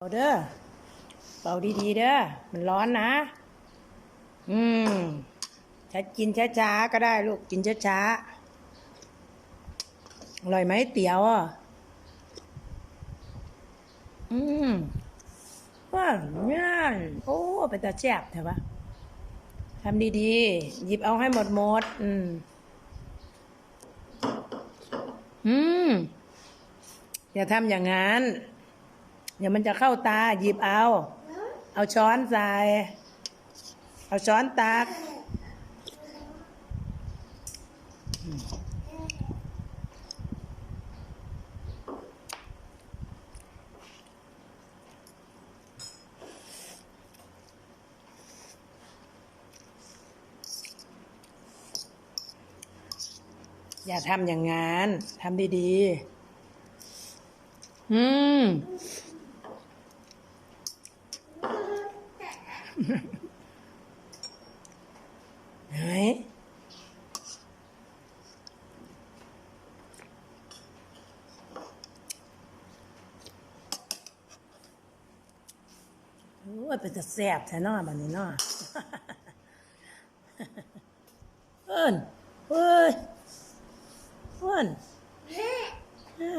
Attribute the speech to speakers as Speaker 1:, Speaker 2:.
Speaker 1: เป่าเด้อ เป่าดีๆเด้อ มันร้อนนะ อืมช้ากินช้าๆ ก็ได้ลูก กินช้าๆ อร่อยไหมเตี๋ยวอะ อืมว่าง่ายโอ้ เป็นตาแซ่บแต่ว่าทำดีๆ หยิบเอาให้หมดหมด อืม อืม อย่าทำอย่างนั้น เดี๋ยวมันจะเข้าตาหยิบเอา เอาช้อนใส่ เอาช้อนตัก อย่าทำอย่างนั้นทำดีๆ อืม ไหนโอ้ยเป็นจะแซ่บแท้เนอบันนี้เนอเอิ้นเฮ้ยเอิ้นฮ่า